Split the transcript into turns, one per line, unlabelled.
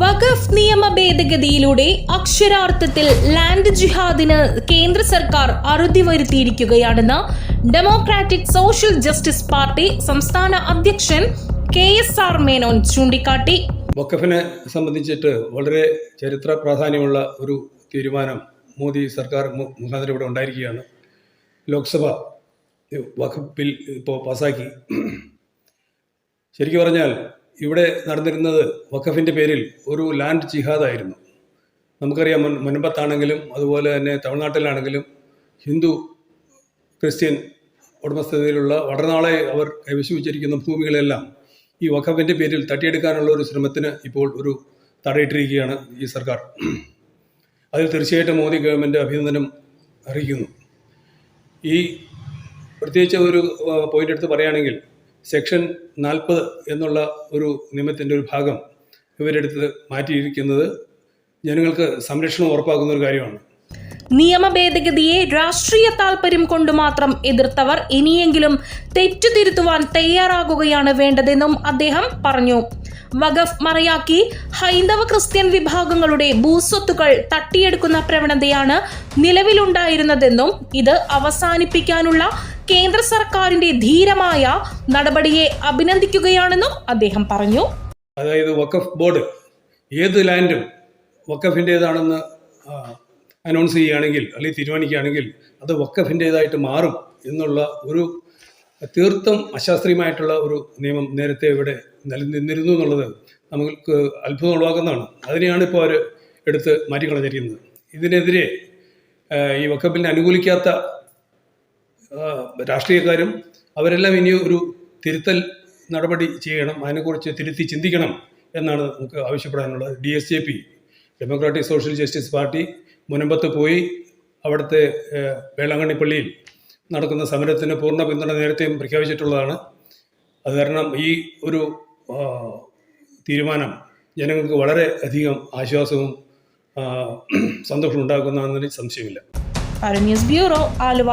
വഖഫ് നിയമ ഭേദഗതിയിലൂടെ അക്ഷരാർത്ഥത്തിൽ ലാൻഡ് ജിഹാദിന് കേന്ദ്ര സർക്കാർ അറുതി വരുത്തിയിരിക്കുകയാണെന്ന് ഡെമോക്രാറ്റിക് സോഷ്യൽ ജസ്റ്റിസ് പാർട്ടി സംസ്ഥാന അധ്യക്ഷൻ കെ എസ് ആർ മേനോൻ ചൂണ്ടിക്കാട്ടി.
വഖഫിനെ സംബന്ധിച്ചിട്ട് വളരെ ചരിത്ര പ്രാധാന്യമുള്ള ഒരു തീരുമാനം മോദി സർക്കാർ മുഖാന്തരം ഇവിടെ ഉണ്ടായിരിക്കുകയാണ്. ലോക്സഭ വഖഫ് ബിൽ ഇപ്പോൾ പാസ്സാക്കി ശരിക്കും പറഞ്ഞാൽ ഇവിടെ നടന്നിരുന്നത് വഖഫിന്റെ പേരിൽ ഒരു ലാൻഡ് ജിഹാദായിരുന്നു. നമുക്കറിയാം മുൻ മുൻപത്താണെങ്കിലും അതുപോലെ തന്നെ തമിഴ്നാട്ടിലാണെങ്കിലും ഹിന്ദു ക്രിസ്ത്യൻ ഉടമസ്ഥതയിലുള്ള വളരെ അവർ കൈവശം വെച്ചിരിക്കുന്ന ഭൂമികളെല്ലാം ഈ വഖഫിന്റെ പേരിൽ തട്ടിയെടുക്കാനുള്ള ഒരു ശ്രമത്തിന് ഇപ്പോൾ ഒരു തടയിട്ടിരിക്കുകയാണ് ഈ സർക്കാർ. അതിൽ തീർച്ചയായിട്ടും മോദി ഗവൺമെന്റ് അഭിനന്ദനം അറിയിക്കുന്നു ഈ പ്രത്യേകിച്ച് ഒരു പോയിന്റ് എടുത്ത് പറയുകയാണെങ്കിൽ സെക്ഷൻ നാൽപ്പത് എന്നുള്ള ഒരു നിയമത്തിന്റെ ഒരു ഭാഗം ഇവരെടുത്ത് മാറ്റിയിരിക്കുന്നത് ജനങ്ങൾക്ക് സംരക്ഷണം ഉറപ്പാക്കുന്ന ഒരു കാര്യമാണ്.
നിയമ ഭേദഗതിയെ രാഷ്ട്രീയ താൽപര്യം കൊണ്ട് മാത്രം എതിർത്തവർ ഇനിയെങ്കിലും തെറ്റുതിരുത്തുവാൻ തയ്യാറാകുകയാണ് വേണ്ടതെന്നും അദ്ദേഹം പറഞ്ഞു. വഖഫ് മറയാക്കി ഹൈന്ദവ ക്രിസ്ത്യൻ വിഭാഗങ്ങളുടെ ഭൂസ്വത്തുക്കൾ തട്ടിയെടുക്കുന്ന പ്രവണതയാണ് നിലവിലുണ്ടായിരുന്നതെന്നും ഇത് അവസാനിപ്പിക്കാനുള്ള കേന്ദ്ര സർക്കാരിന്റെ ധീരമായ നടപടിയെ അഭിനന്ദിക്കുകയാണെന്നും അദ്ദേഹം പറഞ്ഞു.
അതായത് വക്കഫ് ബോർഡ് ഏത് ലാൻഡും വഖഫിന്റേതാണെന്ന് അനൗൺസ് ചെയ്യുകയാണെങ്കിൽ അല്ലെങ്കിൽ തീരുമാനിക്കുകയാണെങ്കിൽ അത് വക്കഫിന്റെതായിട്ട് മാറും എന്നുള്ള ഒരു തീർത്ഥം അശാസ്ത്രീയമായിട്ടുള്ള ഒരു നിയമം നേരത്തെ ഇവിടെ നിലനിന്നിരുന്നു എന്നുള്ളത് നമുക്ക് അത്ഭുതം ഉളവാക്കുന്നതാണ് അതിനെയാണ് ഇപ്പോൾ അവർ എടുത്ത് മാറ്റിക്കളഞ്ഞിരിക്കുന്നത്. ഇതിനെതിരെ ഈ വക്കഫിനെ അനുകൂലിക്കാത്ത രാഷ്ട്രീയക്കാരും അവരെല്ലാം ഇനി ഒരു തിരുത്തൽ നടപടി ചെയ്യണം അതിനെക്കുറിച്ച് തിരുത്തി ചിന്തിക്കണം എന്നാണ് നമുക്ക് ആവശ്യപ്പെടാനുള്ളത്. D S J P democratic social justice party മുനമ്പത്ത് പോയി അവിടുത്തെ വേളാങ്കണ്ണി പള്ളിയിൽ നടക്കുന്ന സമരത്തിന് പൂർണ പിന്തുണ നേരത്തെയും പ്രഖ്യാപിച്ചിട്ടുള്ളതാണ്. അത് കാരണം ഈ ഒരു തീരുമാനം ജനങ്ങൾക്ക് വളരെ അധികം ആശ്വാസവും സന്തോഷം സന്തോഷവും ഉണ്ടാക്കുന്നതെന്നതിന് സംശയമില്ല.
ബ്യൂറോ ആലുവ.